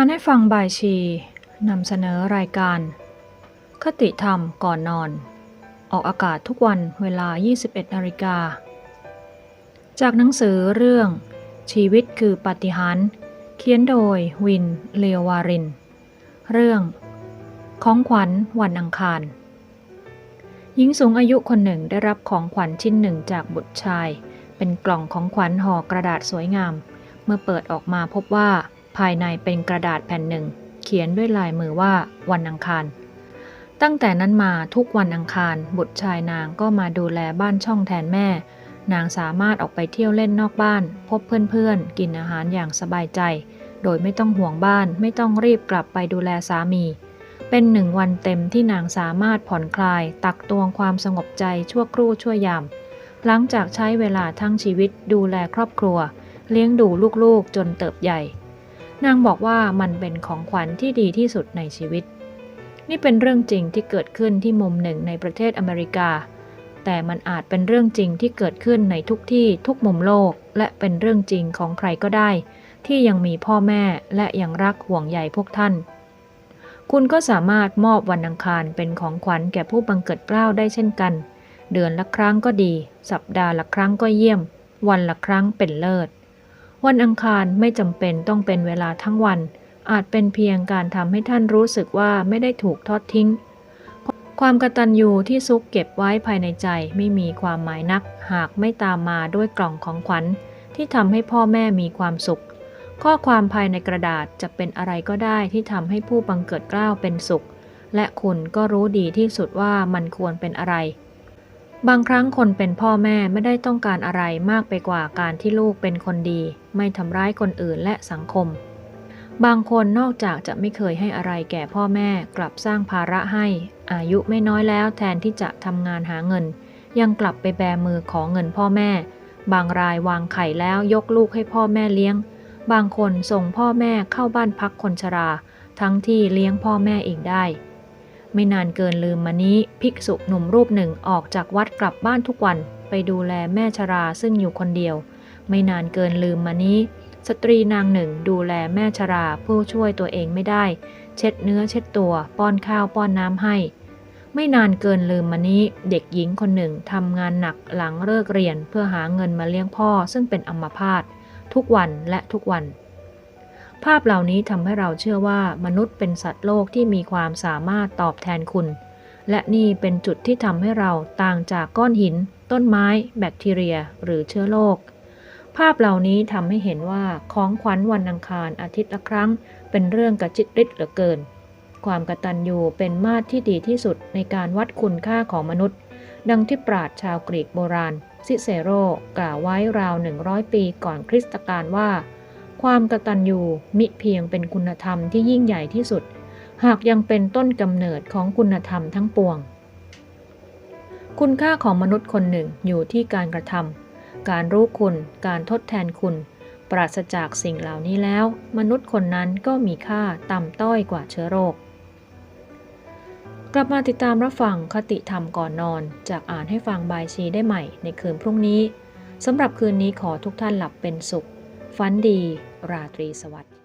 านให้ฟังบายชีนำเสนอรายการ คติธรรมก่อนนอน ออกอากาศทุกวันเวลา 21นาฬิกา จากหนังสือเรื่อง ชีวิตคือปฏิหารเขียนโดยวินเลววาริน เรื่อง ของขวัญวันอังคาร หญิงสูงอายุคนหนึ่งได้รับของขวัญชิ้นหนึ่งจากบุตรชาย เป็นกล่องของขวัญห่อกระดาษสวยงาม เมื่อเปิดออกมาพบว่าายในเป็นกระดาษแผ่นหนึ่ง เขียนด้วยลายมือว่าวันอังคาร ตั้งแต่นั้นมาทุกวันอังคาร บุตรชายนางก็มาดูแลบ้านช่องแทนแม่ นางสามารถออกไปเที่ยวเล่นนอกบ้าน พบเพื่อนๆ กินอาหารอย่างสบายใจ โดยไม่ต้องห่วงบ้าน ไม่ต้องรีบกลับไปดูแลสามี เป็นหนึ่งวันเต็มที่นางสามารถผ่อนคลาย ตักตวงความสงบใจชั่วครู่ชั่วยาม หลังจากใช้เวลาทั้งชีวิตดูแลครอบครัว เลี้ยงดูลูกๆจนเติบใหญ่ นางบอกว่ามันเป็นของขวัญที่ดีที่สุดในชีวิต นี่เป็นเรื่องจริงที่เกิดขึ้นที่มุมหนึ่งในประเทศอเมริกา แต่มันอาจเป็นเรื่องจริงที่เกิดขึ้นในทุกที่ทุกมุมโลก และเป็นเรื่องจริงของใครก็ได้ ที่ยังมีพ่อแม่และยังรักห่วงใยพวกท่าน คุณก็สามารถมอบวันอังคารเป็นของขวัญแก่ผู้บังเกิดเกล้าได้เช่นกัน เดือนละครั้งก็ดี สัปดาห์ละครั้งก็เยี่ยม วันละครั้งเป็นเลิศ วันอังคารไม่จำเป็นต้องเป็นเวลาทั้งวัน อาจเป็นเพียงการทำให้ท่านรู้สึกว่าไม่ได้ถูกทอดทิ้ง ความกตัญญูที่ซุกเก็บไว้ภายในใจไม่มีความหมายนัก หากไม่ตามมาด้วยกล่องของขวัญ ที่ทำให้พ่อแม่มีความสุข ข้อความภายในกระดาษจะเป็นอะไรก็ได้ที่ทำให้ผู้บังเกิดกล้าวเป็นสุข และคุณก็รู้ดีที่สุดว่ามันควรเป็นอะไร บางครั้งคนเป็นพ่อแม่ไม่ได้ต้องการอะไรมากไปกว่าการที่ลูกเป็นคนดี ไม่ทำร้ายคนอื่นและสังคม บางคนนอกจากจะไม่เคยให้อะไรแก่พ่อแม่กลับสร้างภาระให้ อายุไม่น้อยแล้วแทนที่จะทำงานหาเงิน ยังกลับไปแบมือขอเงินพ่อแม่ บางรายวางไข่แล้วยกลูกให้พ่อแม่เลี้ยง บางคนส่งพ่อแม่เข้าบ้านพักคนชรา ทั้งที่เลี้ยงพ่อแม่เองได้ ไม่นานเกินลืมมานี้ ภิกษุหนุ่มรูปหนึ่งออกจากวัดกลับบ้านทุกวัน ไปดูแลแม่ชราซึ่งอยู่คนเดียว ไม่นานเกินลืมมานี้ สตรีนางหนึ่งดูแลแม่ชราผู้ช่วยตัวเองไม่ได้ เช็ดเนื้อเช็ดตัวป้อนข้าวป้อนน้ำให้ ไม่นานเกินลืมมานี้ เด็กหญิงคนหนึ่งทำงานหนักหลังเลิกเรียนเพื่อหาเงินมาเลี้ยงพ่อซึ่งเป็นอัมพาตทุกวันและทุกวัน ภาพเหล่านี้ทำให้เราเชื่อว่ามนุษย์เป็นสัตว์โลกที่มีความสามารถตอบแทนคุณ และนี่เป็นจุดที่ทำให้เราต่างจากก้อนหิน ต้นไม้ แบคทีเรีย หรือเชื้อโรคภาพเหล่านี้ทำให้เห็นว่าของขวัญวันอังคารอาทิตย์ละครั้ง เป็นเรื่องกระจิตริดเหลือเกิน ความกตัญญูเป็นมาตรที่ดีที่สุดในการวัดคุณค่าของมนุษย์ ดังที่ปราชญ์ชาวกรีกโบราณ ซิเซโรกล่าวไว้ราว 100 ปีก่อนคริสตกาลว่า ความกตัญญูมิเพียงเป็นคุณธรรมที่ยิ่งใหญ่ที่สุด หากยังเป็นต้นกำเนิดของคุณธรรมทั้งปวง คุณค่าของมนุษย์คนหนึ่งอยู่ที่การกระทำการรู้คุณ การทดแทนคุณ ปราศจากสิ่งเหล่านี้แล้ว มนุษย์คนนั้นก็มีค่าต่ำต้อยกว่าเชื้อโรค กลับมาติดตามรับฟังคติธรรมก่อนนอน จากอ่านให้ฟังบายชีได้ใหม่ในคืนพรุ่งนี้สำหรับคืนนี้ขอทุกท่านหลับเป็นสุขฝันดี ราตรีสวัสดิ์